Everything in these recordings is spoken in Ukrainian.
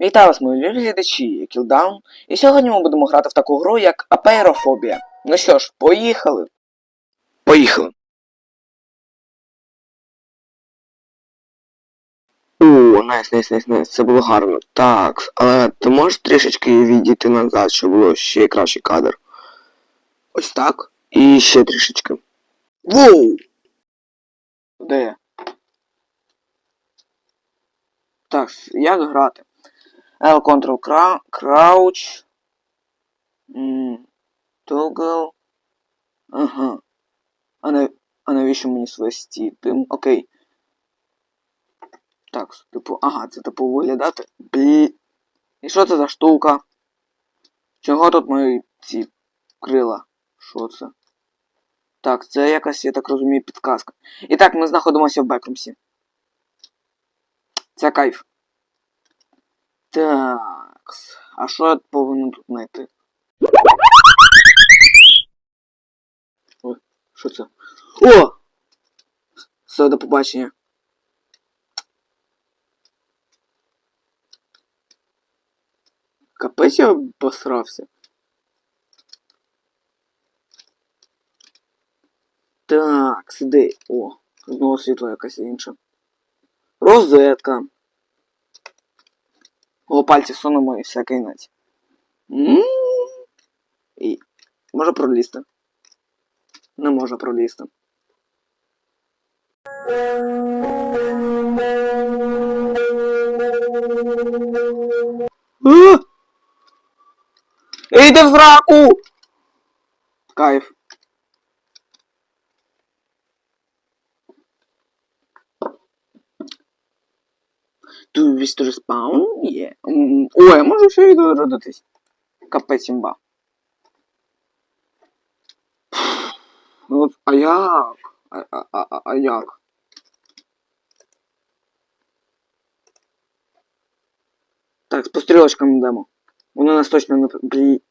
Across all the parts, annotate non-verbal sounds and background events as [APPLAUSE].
Вітаю вас, мої любі глядачі, Кілдаун, і сьогодні ми будемо грати в таку гру, як Апейрофобія. Ну що ж, поїхали. Поїхали. О, найс, найс, найс, найс, це було гарно. Так, але ти можеш трішечки відійти назад, щоб було ще кращий кадр. Ось так. І ще трішечки. Воу! Де? Так, як грати? L Ctrl Crouch. Toggle. Ага. А, на... а навіщо мені свисті? Тим? Окей. Так, типу, ага, це типу виглядати. Блі. І що це за штука? Чого тут мої ці крила? Що це? Так, це якась, я так розумію, підказка. І так, ми знаходимося в Бекрумсі. Це кайф. Так. А що я повинен тут знайти? Ой, що це? О! Все, до побачення. Капець я посрався. Так, сиди. О, знову світло якась інше. Розетка. О, пальці сунемо і всякий нать. М. І. Може пролізти. Не може пролізти. А! Йди в зраку! Кайф. Do you wish to respawn? Є. М, Ой, а може ще відродитись? Капець імба. Ну, от, а як? А, а, а, а- а як? Так, з пострілочками йдемо. Вони нас точно не... Блі.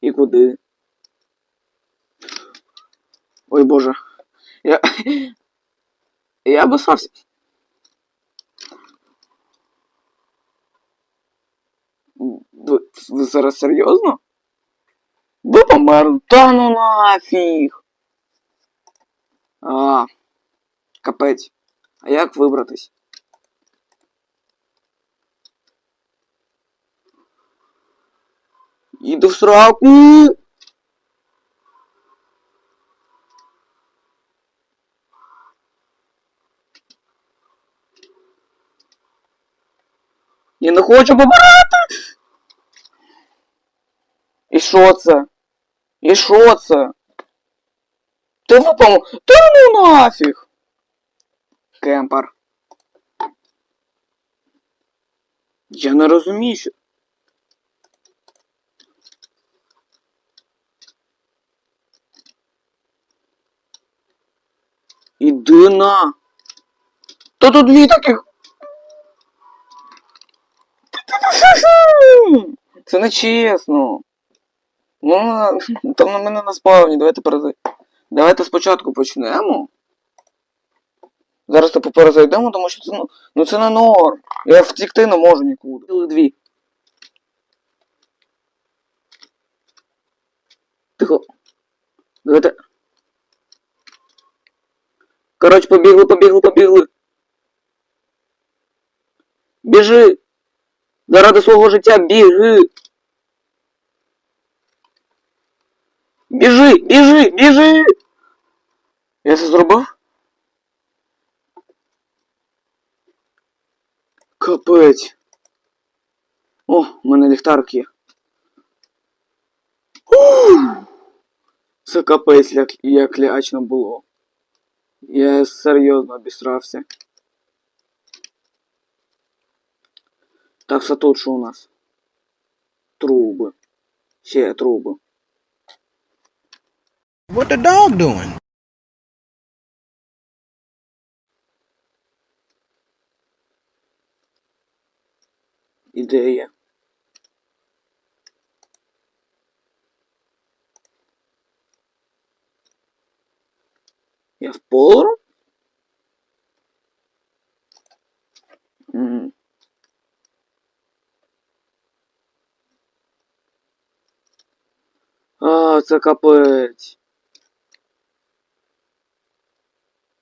І куди? Ой боже. Я... [LAUGHS] Я обосрався. Ви, ви зараз серйозно? Ви померли? Та ну нафіг. А, капець. А як вибратись? Іду в сраку. Я не хочу помирати. І що це? І що це? Ти ну нафіг. Кемпер. Я не розумію, що. Іди на. Та тут дві таких. Це не чесно. Ну, там на мене на спавні, давайте перезай. Давайте спочатку почнемо. Зараз типу перезайдемо, тому що це ну, ну це не норм. Я втікти не можу нікуди. Дві. Тихо. Давайте. Коротше, побігли, побігли, побігли. Біжи. Заради свого життя біжи. Біжи, біжи, біжи. Я це зробив? Капець. О, в мене ліхтарик є. Ух! Це капець, як, як лячно було. Я серйозно обісрався. Так, що тут що у нас? Труби. Ще труби. What the dog doing? Ідея. Я в полу? Mm. А, це капець.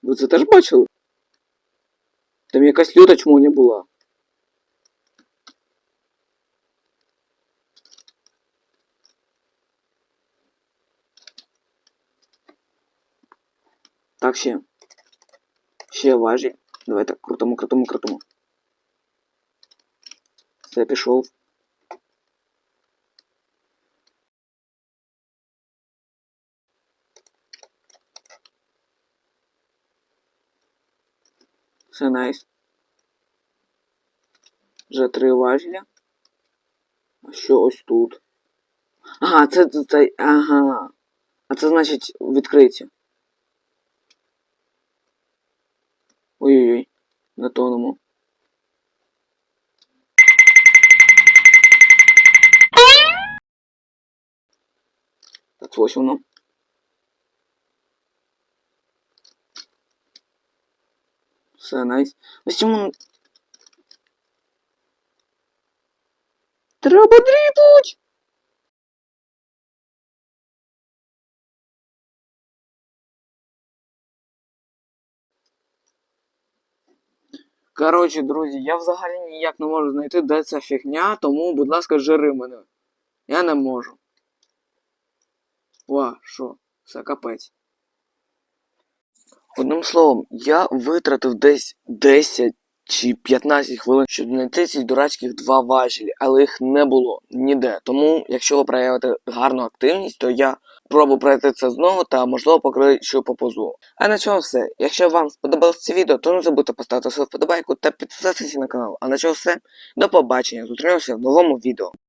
Ви це теж бачили? Там якась люта чмоня була. Так, ще. Ще важі. Давай так, крутому, крутому, крутому. Все, пішов. Все найс. Вже три важеля. А що ось тут? Ага, це, це, ага. А це значить відкриті. Ой-ой-ой. Не тонемо. Так, ось воно. Все, найс. Ось чому... Треба дрібуть! Коротше, друзі, я взагалі ніяк не можу знайти, де ця фігня, тому, будь ласка, жири мене. Я не можу. Ва, що? Все капець. Одним словом, я витратив десь 10 чи 15 хвилин, щоб знайти ці дурацьких два важелі, але їх не було ніде. Тому, якщо ви проявите гарну активність, то я пробую пройти це знову та можливо покричу по позу. А на цьому все. Якщо вам сподобалось це відео, то не забудьте поставити свою вподобайку та підписатися на канал. А на цьому все. До побачення. Зустрінемося в новому відео.